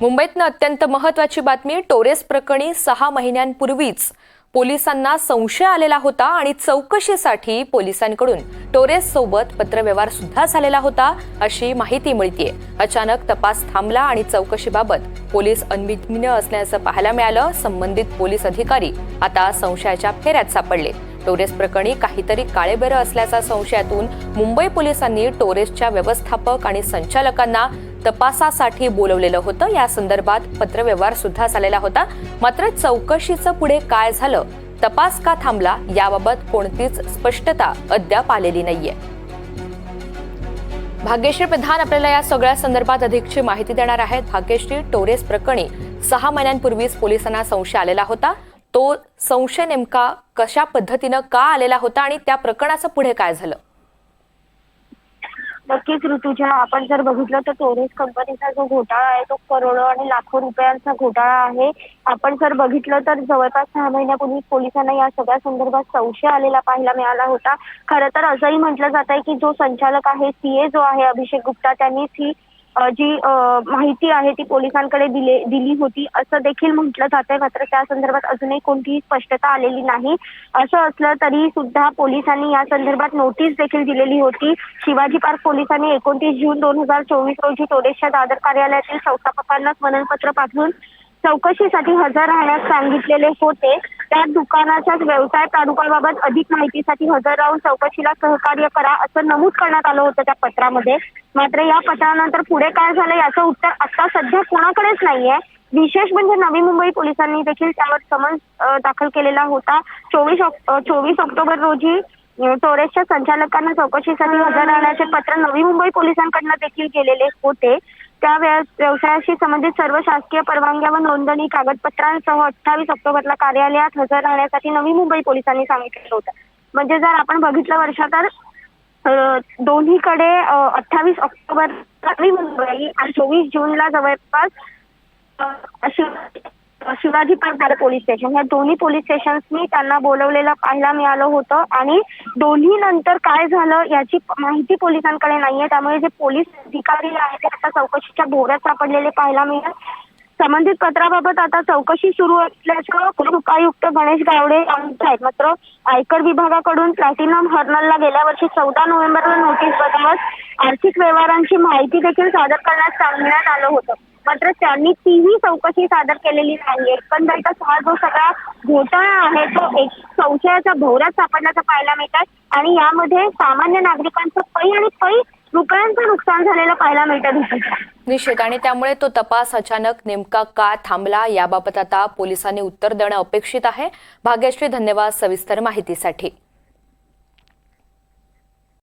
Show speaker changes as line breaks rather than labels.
मुंबईतनं अत्यंत महत्वाची बातमी टोरेस प्रकरणी सहा महिन्यांपूर्वीच पोलिसांना संशय आलेला होता आणि चौकशीसाठी पोलिसांकडून टोरेस सोबत पत्रव्यवहार सुद्धा झालेला होता अशी माहिती मिळतीये. अचानक तपास थांबला आणि चौकशीबाबत पोलीस अनभिज्ञ असल्याचं पाहायला मिळालं. संबंधित पोलीस अधिकारी आता संशयाच्या फेऱ्यात सापडले. टोरेस प्रकरणी काहीतरी काळेबेरं असल्याचा संशयातून मुंबई पोलिसांनी टोरेसच्या व्यवस्थापक आणि संचालकांना तपासासाठी बोलवलेलं होतं. या संदर्भात पत्रव्यवहार सुद्धा झालेला होता. मात्र चौकशीचं पुढे काय झालं तपास का थांबला याबाबत कोणतीच स्पष्टता अद्याप आलेली नाहीये. भाग्यश्री प्रधान आपल्याला या सगळ्या संदर्भात अधिकची माहिती देणार आहेत. भाग्यश्री टोरेस प्रकरणी सहा महिन्यांपूर्वीच पोलिसांना संशय आलेला होता. तो संशय नेमका कशा पद्धतीनं का आलेला होता आणि त्या प्रकरणाचं पुढे काय झालं?
नक्कीच ऋतुजा आपण जर बघितलं तर टोरेस कंपनीचा जो घोटाळा आहे तो करोडो आणि लाखो रुपयांचा घोटाळा आहे. आपण जर बघितलं तर जवळपास सहा महिन्यापूर्वी पोलिसांना या सगळ्या संदर्भात संशय आलेला पाहायला मिळाला होता. खरं तर असंही म्हटलं जात आहे की जो संचालक आहे सीए जो आहे अभिषेक गुप्ता त्यांनीच ही जी माहिती आहे ती पोलिसांकडे दिले दिली होती असं देखील म्हटलं जात आहे मात्र त्या संदर्भात अजूनही कोणतीही स्पष्टता आलेली नाही. असं असलं तरी सुद्धा पोलिसांनी या संदर्भात नोटीस देखील दिलेली होती. शिवाजी पार्क पोलिसांनी एकोणतीस जून दोन हजार चोवीस रोजी टोरेसच्या दादर कार्यालयातील संस्थापकांना स्मरणपत्र पाठवून चौकशीसाठी हजर राहण्यास सांगितलेले होते. त्या दुकानाच्याच व्यवसाय प्रारूपाबाबत अधिक माहितीसाठी हजर राहून चौकशीला सहकार्य करा असं नमूद करण्यात आलं होतं त्या पत्रामध्ये. मात्र या पत्रानंतर पुढे काय झालं याचं उत्तर आता सध्या कोणाकडेच नाहीये. विशेष म्हणजे नवी मुंबई पोलिसांनी देखील त्यावर समन्स दाखल केलेला होता. चोवीस चोवीस ऑक्टोबर रोजी टोरेसच्या संचालकांना चौकशीसाठी हजर राहण्याचे पत्र नवी मुंबई पोलिसांकडनं देखील केलेले होते. त्या व्यवसायाशी संबंधित सर्व शासकीय परवानग्या व नोंदणी कागदपत्रांसह अठ्ठावीस ऑक्टोबरला कार्यालयात हजर राहण्यासाठी नवी मुंबई पोलिसांनी सांगितलं होतं. म्हणजे जर आपण बघितलं वर्षा तर दोन्हीकडे अठ्ठावीस ऑक्टोबर नवी मुंबई आणि चोवीस जूनला जवळपास अशी शिवाजी पार्क पोलीस स्टेशन. या दोन्ही पोलीस स्टेशन्सनी त्यांना बोलवलेलं पाहायला मिळालं होतं. आणि दोन्ही नंतर काय झालं याची माहिती पोलिसांकडे नाहीये. त्यामुळे जे पोलीस अधिकारी आहेत ते आता चौकशीच्या भोवऱ्यात सापडलेले पाहायला मिळत संबंधित पत्राबाबत आता चौकशी सुरू असल्याचं पोलीस उपायुक्त गणेश गावडे यांचं आहेत मात्र आयकर विभागाकडून प्लॅटिनम हर्नलला गेल्या वर्षी चौदा नोव्हेंबरला नोटीस बजावत आर्थिक व्यवहारांची माहिती देखील सादर करण्यास सांगण्यात आलं होतं. मात्र त्यांनी तीही चौकशी सादर केलेली नाही एकंदरीतच हा जो सगळा घोटाळा आहे तो एक संशयाचा भोवऱ्यात सापडण्याचं पाहायला मिळतात आणि यामध्ये सामान्य नागरिकांचं पै आणि पै रुपयांचं नुकसान झालेलं पाहायला मिळतं होतं
निश्चित. आणि त्यामुळे तो तपास अचानक नेमका का थांबला याबाबत आता पोलिसांनी उत्तर देणं अपेक्षित आहे. भाग्यश्री धन्यवाद सविस्तर माहितीसाठी.